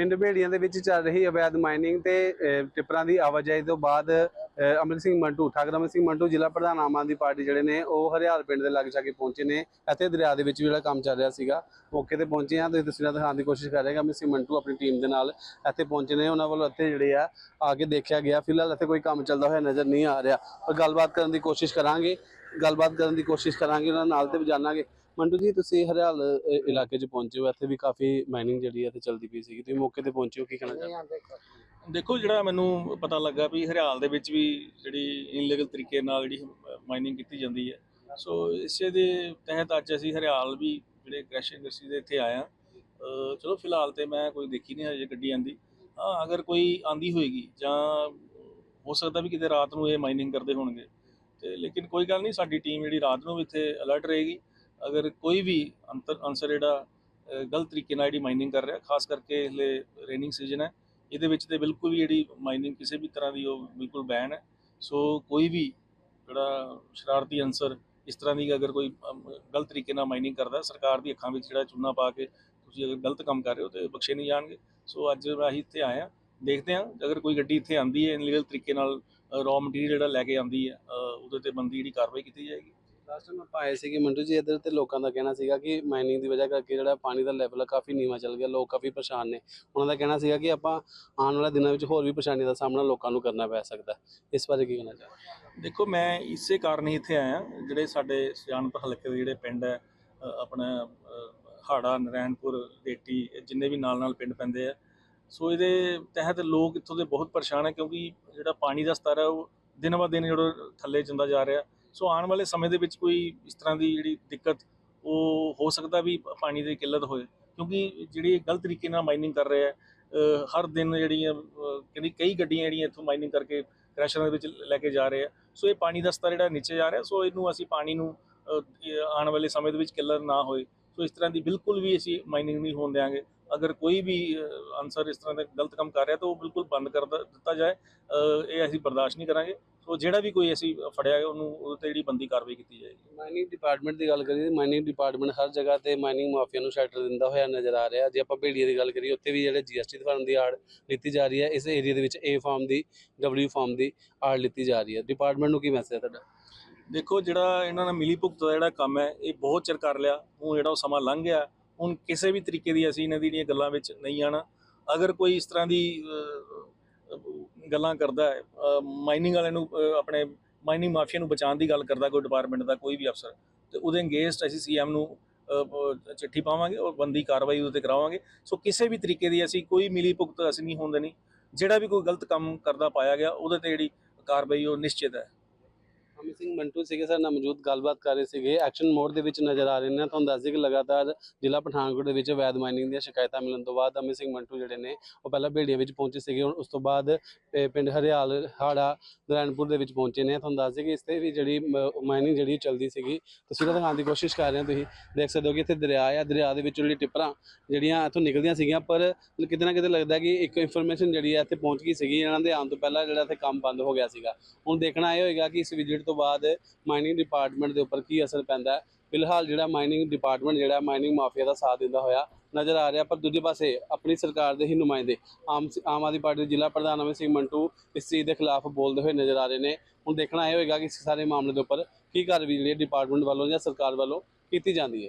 ਪਿੰਡ ਭੇੜੀਆਂ ਦੇ ਵਿੱਚ ਚੱਲ ਰਹੀ ਅਵੈਧ ਮਾਈਨਿੰਗ ਤੇ ਟਿੱਪਰਾਂ ਦੀ ਆਵਾਜਾਈ ਤੋਂ ਬਾਅਦ ਅਹ, ਸਿੰਘ ਮੰਟੂ ਠਾਕਰ ਅਮਰਿਤ ਸਿੰਘ ਮੰਟੂ ਜ਼ਿਲ੍ਹਾ ਪ੍ਰਧਾਨ ਆਮ ਆਦਮੀ ਪਾਰਟੀ ਜਿਹੜੇ ਨੇ ਉਹ ਹਰਿਆਲ ਪਿੰਡ ਦੇ ਲਾਗੇ ਜਾ ਕੇ ਪਹੁੰਚੇ ਨੇ ਇੱਥੇ ਦਰਿਆ ਦੇ ਵਿੱਚ ਵੀ ਜਿਹੜਾ ਕੰਮ ਚੱਲ ਰਿਹਾ ਸੀਗਾ ਮੌਕੇ ਤੇ ਪਹੁੰਚੇ ਆ ਤੁਸੀਂ ਤਸਵੀਰਾਂ ਦਿਖਾਉਣ ਦੀ ਕੋਸ਼ਿਸ਼ ਕਰ ਰਹੇ ਹਾਂ ਅਮਰਿਤ ਸਿੰਘ ਮੰਟੂ ਆਪਣੀ ਟੀਮ ਦੇ ਨਾਲ ਇੱਥੇ ਪਹੁੰਚੇ ਨੇ। ਉਹਨਾਂ ਵੱਲੋਂ ਇੱਥੇ ਜਿਹੜੇ ਆ ਆ ਕੇ ਦੇਖਿਆ ਗਿਆ। ਫਿਲਹਾਲ ਇੱਥੇ ਕੋਈ ਕੰਮ ਚੱਲਦਾ ਹੋਇਆ ਨਜ਼ਰ ਨਹੀਂ ਆ ਰਿਹਾ। ਪਰ ਗੱਲਬਾਤ ਕਰਨ ਦੀ ਕੋਸ਼ਿਸ਼ ਕਰਾਂਗੇ। ਗੱਲਬਾਤ ਕਰਨ ਦੀ ਕੋਸ਼ਿਸ਼ ਕਰਾਂਗੇ। ਉਹਨਾਂ ਨਾਲ ਤੇ ਜਾਣਾਂਗੇ। ਮੰਟੂ ਜੀ ਤੁਸੀਂ ਹਰਿਆਲ ਅ, ਇਲਾਕੇ 'ਚ ਪਹੁੰਚੇ ਹੋ ਇੱਥੇ ਵੀ ਕਾਫੀ ਮਾਈਨਿੰਗ ਜਿਹੜੀ ਹੈ ਇੱਥੇ ਚੱਲਦੀ ਪਈ ਸੀਗੀ ਤੁਸੀਂ ਮੌਕੇ ਤੇ ਪਹੁੰਚੇ ਹੋ ਕੀ ਕਹਿਣਾ ਚਾਹੁੰਦੇ ਦੇਖੋ ਜਿਹੜਾ ਮੈਨੂੰ ਪਤਾ ਲੱਗਾ ਵੀ ਹਰਿਆਲ ਦੇ ਵਿੱਚ ਵੀ ਜਿਹੜੀ ਇਨਲੀਗਲ ਤਰੀਕੇ ਨਾਲ ਜਿਹੜੀ ਮਾਈਨਿੰਗ ਕੀਤੀ ਜਾਂਦੀ ਹੈ। ਸੋ ਇਸੇ ਦੇ ਤਹਿਤ ਅੱਜ ਅਸੀਂ ਹਰਿਆਲ ਵੀ ਜਿਹੜੇ ਕ੍ਰੈਸ਼ ਇੰਡਸਟਰੀ ਦੇ ਇੱਥੇ ਅਹ ਚਲੋ ਫਿਲਹਾਲ ਤੇ ਮੈਂ ਕੋਈ ਦੇਖੀ ਨਹੀਂ ਹਜੇ ਗੱਡੀ ਆਂਦੀ। ਹਾਂ ਅਗਰ ਕੋਈ ਆਂਦੀ ਹੋਏਗੀ ਜਾਂ ਹੋ ਸਕਦਾ ਵੀ ਕਿਤੇ ਰਾਤ ਨੂੰ ਇਹ ਮਾਈਨਿੰਗ ਕਰਦੇ ਹੋਣਗੇ। ਤੇ ਲੇਕਿਨ ਕੋਈ ਗੱਲ ਨਹੀਂ ਸਾਡੀ ਟੀਮ ਜਿਹੜੀ ਰਾਤ ਨੂੰ ਵੀ ਇੱਥੇ ਅਲਰਟ ਰਹੇਗੀ। ਅਗਰ ਕੋਈ ਵੀ ਅੰਤਰ ਅਨਸਰ ਜਿਹੜਾ ਗਲਤ ਤਰੀਕੇ ਨਾਲ ਜਿਹੜੀ ਮਾਈਨਿੰਗ ਕਰ ਰਿਹਾ, ਖਾਸ ਕਰਕੇ ਹਲੇ ਰੇਨਿੰਗ ਸੀਜ਼ਨ ਹੈ, ਇਹਦੇ ਵਿੱਚ ਤੇ ਬਿਲਕੁਲ ਵੀ ਜਿਹੜੀ ਮਾਈਨਿੰਗ ਕਿਸੇ ਵੀ ਤਰ੍ਹਾਂ ਦੀ ਉਹ ਬਿਲਕੁਲ ਬੈਨ ਹੈ। ਸੋ ਕੋਈ ਵੀ ਜਿਹੜਾ ਸ਼ਰਾਰਤੀ ਅਨਸਰ ਇਸ ਤਰ੍ਹਾਂ ਦੀ ਅਗਰ ਕੋਈ ਗਲਤ ਤਰੀਕੇ ਨਾਲ ਮਾਈਨਿੰਗ ਕਰਦਾ, ਸਰਕਾਰ ਦੀ ਅੱਖਾਂ ਵਿੱਚ ਜਿਹੜਾ ਚੂਨਾ ਪਾ ਕੇ ਤੁਸੀਂ ਅਗਰ ਗਲਤ ਕੰਮ ਕਰ ਰਹੇ ਹੋ ਤੇ ਬਖਸ਼ੇ ਨਹੀਂ ਜਾਣਗੇ। ਸੋ ਅੱਜ ਮੈਂ ਅਸੀਂ ਇੱਥੇ ਆਏ ਹਾਂ ਦੇਖਦੇ ਹਾਂ, ਅਗਰ ਕੋਈ ਗੱਡੀ ਇੱਥੇ ਆਂਦੀ ਹੈ ਇਨਲੀਗਲ ਤਰੀਕੇ ਨਾਲ ਰॉ ਮਟੀਰੀਅਲ ਜਿਹੜਾ ਲੈ ਕੇ ਆਂਦੀ ਹੈ ਉਹਦੇ ਤੇ ਬੰਦੀ ਜਿਹੜੀ ਕਾਰਵਾਈ ਕੀਤੀ ਜਾਏਗੀ। ਲਾਸਟ ਟਾਈਮ ਆਪਾਂ ਆਏ ਸੀਗੇ ਮੰਟੂ ਜੀ, ਇੱਧਰ ਤੇ ਲੋਕਾਂ ਦਾ ਕਹਿਣਾ ਸੀਗਾ ਕਿ ਮਾਈਨਿੰਗ ਦੀ ਵਜ੍ਹਾ ਕਰਕੇ ਜਿਹੜਾ ਪਾਣੀ ਦਾ ਲੈਵਲ ਕਾਫੀ ਨੀਵਾਂ ਚੱਲ ਗਿਆ, ਲੋਕ ਕਾਫੀ ਪਰੇਸ਼ਾਨ ਨੇ। ਉਹਨਾਂ ਦਾ ਕਹਿਣਾ ਸੀਗਾ ਕਿ ਆਪਾਂ ਆਉਣ ਵਾਲੇ ਦਿਨਾਂ ਵਿੱਚ ਹੋਰ ਵੀ ਪਰੇਸ਼ਾਨੀ ਦਾ ਸਾਹਮਣਾ ਲੋਕਾਂ ਨੂੰ ਕਰਨਾ ਪੈ ਸਕਦਾ ਇਸ ਬਾਰੇ ਕੀ ਕਹਿਣਾ ਚਾਹੋ ਦੇਖੋ, ਮੈਂ ਇਸੇ ਕਾਰਨ ਹੀ ਇੱਥੇ ਆਇਆ, ਜਿਹੜੇ ਸਾਡੇ ਸਿਆਣਪ ਹਲਕੇ ਦੇ ਜਿਹੜੇ ਪਿੰਡ ਹੈ ਆਪਣਾ ਹਾੜਾ, ਨਰੈਣਪੁਰ ਡੇਟੀ ਜਿੰਨੇ ਵੀ ਨਾਲ ਨਾਲ ਪਿੰਡ ਪੈਂਦੇ ਆ, ਸੋ ਇਹਦੇ ਤਹਿਤ ਲੋਕ ਇੱਥੋਂ ਦੇ ਬਹੁਤ ਪਰੇਸ਼ਾਨ ਹੈ ਕਿਉਂਕਿ ਜਿਹੜਾ ਪਾਣੀ ਦਾ ਸਤਰ ਹੈ ਉਹ ਦਿਨ ਬ ਦਿਨ ਜਿਹੜਾ ਥੱਲੇ ਜਾਂਦਾ ਜਾ ਰਿਹਾ। ਸੋ ਆਉਣ ਵਾਲੇ ਸਮੇਂ ਦੇ ਵਿੱਚ ਕੋਈ ਇਸ ਤਰ੍ਹਾਂ ਦੀ ਜਿਹੜੀ ਦਿੱਕਤ ਉਹ ਹੋ ਸਕਦਾ ਵੀ ਪਾਣੀ ਦੀ ਕਿੱਲਤ ਹੋਏ? ਕਿਉਂਕਿ ਜਿਹੜੀ ਗਲਤ ਤਰੀਕੇ ਨਾਲ ਮਾਈਨਿੰਗ ਕਰ ਰਹੇ ਆ ਹਰ ਦਿਨ ਜਿਹੜੀਆਂ ਕਹਿੰਦੀ ਕਈ ਗੱਡੀਆਂ ਜਿਹੜੀਆਂ ਇੱਥੋਂ ਮਾਈਨਿੰਗ ਕਰਕੇ ਕ੍ਰੈਸ਼ਰਾਂ ਦੇ ਵਿੱਚ ਲੈ ਕੇ ਜਾ ਰਹੇ ਆ। ਸੋ ਇਹ ਪਾਣੀ ਦਾ ਸਤਰ ਜਿਹੜਾ ਨੀਚੇ ਜਾ ਰਿਹਾ, ਸੋ ਇਹਨੂੰ ਅਸੀਂ ਪਾਣੀ ਨੂੰ ਆਉਣ ਵਾਲੇ ਸਮੇਂ ਦੇ ਵਿੱਚ ਕਿੱਲਤ ਨਾ ਹੋਏ। ਸੋ ਇਸ ਤਰ੍ਹਾਂ ਦੀ ਬਿਲਕੁਲ ਵੀ ਅਸੀਂ ਮਾਈਨਿੰਗ ਨਹੀਂ ਹੋਣ ਦੇਵਾਂਗੇ ਅਗਰ ਕੋਈ ਵੀ ਅਨਸਰ ਇਸ ਤਰ੍ਹਾਂ ਦਾ ਗਲਤ ਕੰਮ ਕਰ ਰਿਹਾ ਤਾਂ ਉਹ ਬਿਲਕੁਲ ਬੰਦ ਕਰ ਦਿੱਤਾ ਜਾਏ। ਇਹ ਅਸੀਂ ਬਰਦਾਸ਼ਤ ਨਹੀਂ ਕਰਾਂਗੇ। ਸੋ ਜਿਹੜਾ ਵੀ ਕੋਈ ਅਸੀਂ ਫੜਿਆ ਉਹਨੂੰ ਉਹਦੇ ਤੇ ਜਿਹੜੀ ਬੰਦੀ ਕਾਰਵਾਈ ਕੀਤੀ ਜਾਏਗੀ। ਮਾਈਨਿੰਗ ਡਿਪਾਰਟਮੈਂਟ ਦੀ ਗੱਲ ਕਰੀਏ ਮਾਈਨਿੰਗ ਡਿਪਾਰਟਮੈਂਟ ਹਰ ਜਗ੍ਹਾ ਤੇ ਮਾਈਨਿੰਗ ਮਾਫੀਆ ਨੂੰ ਸ਼ੈਲਟਰ ਦਿੰਦਾ ਹੋਇਆ ਨਜ਼ਰ ਆ ਰਿਹਾ। ਜੇ ਆਪਾਂ ਭੇੜੀਏ ਦੀ ਗੱਲ ਕਰੀਏ ਉੱਥੇ ਵੀ ਜਿਹੜੇ ਜੀਐਸਟੀ ਫਾਰਮ ਦੀ ਆੜ ਲਿੱਤੀ ਜਾ ਰਹੀ ਹੈ ਇਸ ਏਰੀਆ ਦੇ ਵਿੱਚ ਏ ਫਾਰਮ ਦੀ ਡਬਲਯੂ ਫਾਰਮ ਦੀ ਆੜ ਲਿੱਤੀ ਜਾ ਰਹੀ ਹੈ। ਡਿਪਾਰਟਮੈਂਟ ਨੂੰ ਕੀ ਮੈਸੇਜ ਹੈ ਤੁਹਾਡਾ? ਦੇਖੋ ਜਿਹੜਾ ਇਹਨਾਂ ਨਾਲ ਮਿਲੀ ਭੁਗਤ ਦਾ ਜਿਹੜਾ ਕੰਮ ਹੈ ਇਹ ਬਹੁਤ ਚਿਰ ਕਰ ਲਿਆ। ਹੁਣ ਜਿਹੜਾ ਉਹ ਸਮਾਂ ਲੰਘ ਗਿਆ ਹੁਣ ਕਿਸੇ ਵੀ ਤਰੀਕੇ ਦੀ ਅਸੀਂ ਇਹਨਾਂ ਦੀ ਜਿਹੜੀਆਂ ਗੱਲਾਂ ਵਿੱਚ ਨਹੀਂ ਆਣਾ ਅਗਰ ਕੋਈ ਇਸ ਤਰ੍ਹਾਂ ਦੀ ਗੱਲਾਂ ਕਰਦਾ ਹੈ ਮਾਈਨਿੰਗ ਵਾਲਿਆਂ ਨੂੰ ਆਪਣੇ ਮਾਈਨਿੰਗ ਮਾਫੀਆ ਨੂੰ ਬਚਾਉਣ ਦੀ ਗੱਲ ਕਰਦਾ ਕੋਈ ਡਿਪਾਰਟਮੈਂਟ ਦਾ, ਕੋਈ ਵੀ ਅਫਸਰ, ਤੇ ਉਹਦੇ ਅਗੇਂਸਟ ਅਸੀਂ ਸੀਐਮ ਨੂੰ ਚਿੱਠੀ ਪਾਵਾਂਗੇ ਔਰ ਬੰਦੀ ਕਾਰਵਾਈ ਉਹਦੇ ਤੇ ਕਰਾਵਾਂਗੇ। ਸੋ ਕਿਸੇ ਵੀ ਤਰੀਕੇ ਦੀ ਅਸੀਂ ਕੋਈ ਮਿਲੀ ਭੁਗਤ ਅਸੀਂ ਨਹੀਂ ਹੋਣ ਦੇਣੀ ਜਿਹੜਾ ਵੀ ਕੋਈ ਗਲਤ ਕੰਮ ਕਰਦਾ, ਪਾਇਆ ਗਿਆ, ਉਹਦੇ ਤੇ ਜਿਹੜੀ ਕਾਰਵਾਈ ਉਹ ਨਿਸ਼ਚਿਤ ਹੈ। ਅਮਿਤ ਸਿੰਘ ਮੰਟੂ ਸੀਗੇ ਸਰ ਨਾਲ ਮੌਜੂਦ ਗੱਲਬਾਤ ਕਰ ਰਹੇ ਸੀਗੇ। ਐਕਸ਼ਨ ਮੋਡ ਦੇ ਵਿੱਚ ਨਜ਼ਰ ਆ ਰਹੇ ਨੇ। ਤੁਹਾਨੂੰ ਦੱਸ ਦਈਏ ਕਿ ਲਗਾਤਾਰ ਜ਼ਿਲ੍ਹਾ ਪਠਾਨਕੋਟ ਦੇ ਵਿੱਚ ਵੈਦ ਮਾਈਨਿੰਗ ਦੀਆਂ ਸ਼ਿਕਾਇਤਾਂ ਮਿਲਣ ਤੋਂ ਬਾਅਦ ਅਮਿਤ ਸਿੰਘ ਮੰਟੂ ਜਿਹੜੇ ਨੇ, ਉਹ ਪਹਿਲਾਂ ਭੇੜੀਆਂ ਵਿੱਚ ਪਹੁੰਚੇ ਸੀਗੇ। ਹੁਣ ਉਸ ਤੋਂ ਬਾਅਦ ਇਹ ਪਿੰਡ ਹਰਿਆਲ, ਹਾੜਾ ਨਰਾਇਣਪੁਰ ਦੇ ਵਿੱਚ ਪਹੁੰਚੇ ਨੇ। ਤੁਹਾਨੂੰ ਦੱਸ ਦਈਏ ਕਿ ਇਸ ਤੇ ਵੀ ਜਿਹੜੀ ਮਾਈਨਿੰਗ ਜਿਹੜੀ ਚੱਲਦੀ ਸੀਗੀ। ਤਸਵੀਰਾਂ ਦਿਖਾਉਣ ਦੀ ਕੋਸ਼ਿਸ਼ ਕਰ ਰਹੇ ਹਾਂ ਤੁਸੀਂ। ਦੇਖ ਸਕਦੇ ਹੋ ਕਿ ਇੱਥੇ ਦਰਿਆ ਆ। ਦਰਿਆ ਦੇ ਵਿੱਚ ਜਿਹੜੀ ਟਿੱਪਰਾਂ ਜਿਹੜੀਆਂ ਇੱਥੋਂ ਨਿਕਲਦੀਆਂ ਸੀਗੀਆਂ, ਪਰ ਕਿਤੇ ਨਾ ਕਿਤੇ ਲੱਗਦਾ ਕਿ ਇੱਕ ਇਨਫੋਰਮੇਸ਼ਨ ਜਿਹੜੀ ਹੈ ਇੱਥੇ ਪਹੁੰਚ ਗਈ ਸੀਗੀ। ਇਹਨਾਂ ਦੇ ਆਉਣ ਤੋਂ ਪਹਿਲਾਂ ਜਿਹੜਾ ਇੱਥੇ ਕੰਮ ਬੰਦ ਹੋ ਗਿਆ ਸੀਗਾ। ਹੁਣ ਦੇਖਣਾ ਇਹ ਹੋਏਗਾ ਕਿ ਇਸ ਵਿਜ਼ਿਟ ਤੋਂ ਬਾਅਦ ਮਾਈਨਿੰਗ ਡਿਪਾਰਟਮੈਂਟ ਦੇ ਉੱਪਰ ਕੀ ਅਸਰ ਪੈਂਦਾ ਹੈ? ਫਿਲਹਾਲ ਜਿਹੜਾ ਮਾਈਨਿੰਗ ਡਿਪਾਰਟਮੈਂਟ ਜਿਹੜਾ ਮਾਈਨਿੰਗ ਮਾਫੀਆ ਦਾ ਸਾਥ ਦਿੰਦਾ ਹੋਇਆ ਨਜ਼ਰ ਆ ਰਿਹਾ, ਪਰ ਦੂਜੇ ਪਾਸੇ ਆਪਣੀ ਸਰਕਾਰ ਦੇ ਹੀ ਨੁਮਾਇੰਦੇ ਆਮ ਆਮ ਆਦਮੀ ਪਾਰਟੀ ਦੇ ਜ਼ਿਲ੍ਹਾ ਪ੍ਰਧਾਨ ਅਮਿਤ ਸਿੰਘ ਮੰਟੂ ਇਸ ਚੀਜ਼ ਦੇ ਖਿਲਾਫ ਬੋਲਦੇ ਹੋਏ ਨਜ਼ਰ ਆ ਰਹੇ ਨੇ। ਹੁਣ ਦੇਖਣਾ ਇਹ ਹੋਏਗਾ ਕਿ ਇਸ ਸਾਰੇ ਮਾਮਲੇ ਦੇ ਉੱਪਰ ਕੀ ਕਾਰਵਾਈ ਜਿਹੜੀ ਡਿਪਾਰਟਮੈਂਟ ਵੱਲੋਂ ਜਾਂ ਸਰਕਾਰ ਵੱਲੋਂ ਕੀਤੀ ਜਾਂਦੀ ਹੈ।